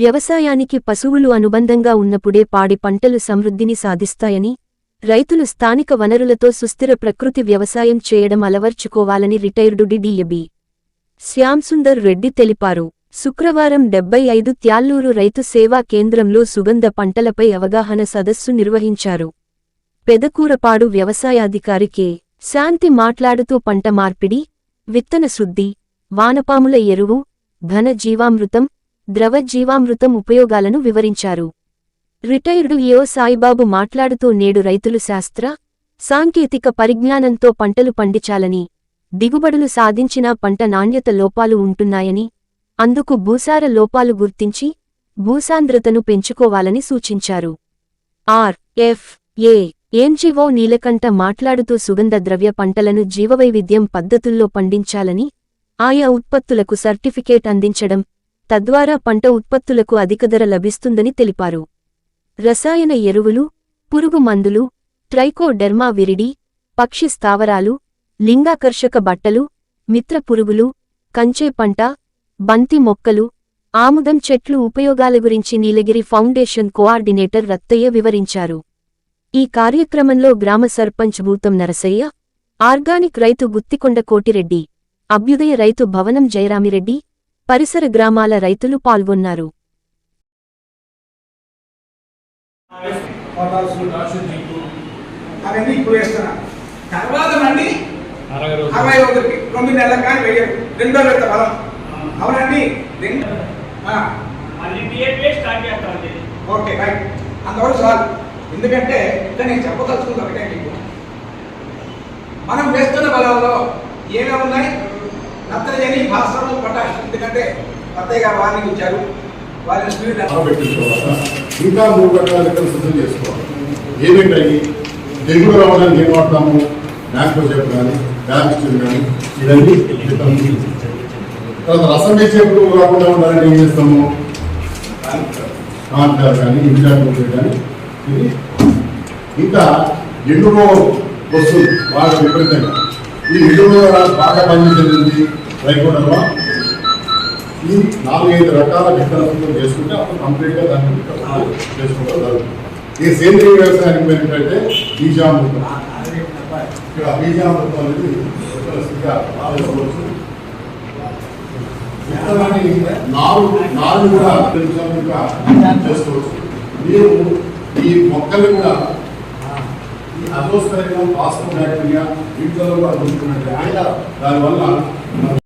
వ్యవసాయానికి పశువులు అనుబంధంగా ఉన్నప్పుడే పాడి పంటలు సమృద్ధిని సాధిస్తాయని రైతులు స్థానిక వనరులతో సుస్థిర ప్రకృతి వ్యవసాయం చేయడం అలవర్చుకోవాలని రిటైర్డు డిడిఎబి. శ్యాంసుందర్ రెడ్డి తెలిపారు. శుక్రవారం డెబ్బై ఐదు త్యాల్లూరు రైతు సేవా కేంద్రంలో సుగంధ పంటలపై అవగాహన సదస్సు నిర్వహించారు. పెదకూరపాడు వ్యవసాయాధికారి కె. శాంతి మాట్లాడుతూ పంట మార్పిడి విత్తన శుద్ధి వానపాముల ఎరువు ఘన జీవామృతం ద్రవ జీవామృతం ఉపయోగాలను వివరించారు. రిటైర్డు ఏఓ సాయిబాబు మాట్లాడుతూ నేడు రైతులు శాస్త్ర సాంకేతిక పరిజ్ఞానంతో పంటలు పండించాలని దిగుబడులు సాధించినా పంట నాణ్యత లోపాలు ఉంటున్నాయని అందుకు భూసార లోపాలు గుర్తించి భూసాంద్రతను పెంచుకోవాలని సూచించారు. ఆర్ ఎఫ్ ఏ ఏంజీవో నీలకంఠ మాట్లాడుతూ సుగంధ ద్రవ్య పంటలను జీవవైవిధ్యం పద్ధతుల్లో పండించాలని ఆయా ఉత్పత్తులకు సర్టిఫికేట్ అందించడం తద్వారా పంట ఉత్పత్తులకు అధిక ధర లభిస్తుందని తెలిపారు. రసాయన ఎరువులు పురుగు మందులు ట్రైకోడెర్మా విరిడి పక్షి స్థావరాలు లింగాకర్షక బట్టలు మిత్ర పురుగులు కంచే పంట బంతి మొక్కలు ఆముదం చెట్లు ఉపయోగాల గురించి నీలగిరి ఫౌండేషన్ కోఆర్డినేటర్ రత్తయ్య వివరించారు. ఈ కార్యక్రమంలో గ్రామ సర్పంచ్ భూతం నరసయ్య ఆర్గానిక్ రైతు గుత్తికొండ కోటిరెడ్డి అభ్యుదయ రైతు భవనం జయరామిరెడ్డి పరిసర గ్రామాల రైతులు పాల్గొన్నారు. తర్వాత మళ్ళీ అరవై కానీ వెయ్యరు రెండో విడత బలం అవునండి. ఓకే రైట్ అంతవరకు చాలు. ఎందుకంటే ఇంకా నేను చెప్పదలుచుకుంది ఒకటే మీకు మనం వేస్తున్న బలంలో ఏమేమి ఉన్నాయి? నత్రజని భాస్వరం అత్తయ్య గారు వార్నింగ్ ఇచ్చారు. స్పీడ్ ఇంకా మూడు రకాల లెక్కలు సిద్ధం చేసుకోవాలి. ఏమేంటవి తెగులు రావడానికి ఏం వాడతాము మ్యాంకోజెప్ కానీ కానీ ఇవన్నీ. తర్వాత రసం వేసేప్పుడు రాకుండా ఉండాలని ఏం చేస్తాము? కాంటార్ కానీ ఇంజాక్ కానీ ఇది ఇంకా ఎండుకో వస్తుంది. బాగా విపరీతంగా. ఈ ఎండుకో బాగా పనిచేసేది రైకోడమా ఈ నాలుగైదు రకాల విత్తనాలతో చేసుకుంటే అప్పుడు కంప్లీట్గా దాన్ని చేసుకోవడం జరుగుతుంది ఈ సేంద్రీయ వ్యవసాయానికి ఏంటంటే బీజామృతం. ఇక్కడ బీజామృతం అనేది ఆలోచించవచ్చు. విత్తనాన్ని నాలుగు నాలుగు కూడా చేసుకోవచ్చు. మీరు ఈ మొక్కలు కూడా ఈ అజోస్పైరియం పాస్టర్ బ్యాక్టీరియా వీటిలో కూడా ఉంటున్నట్టు. దానివల్ల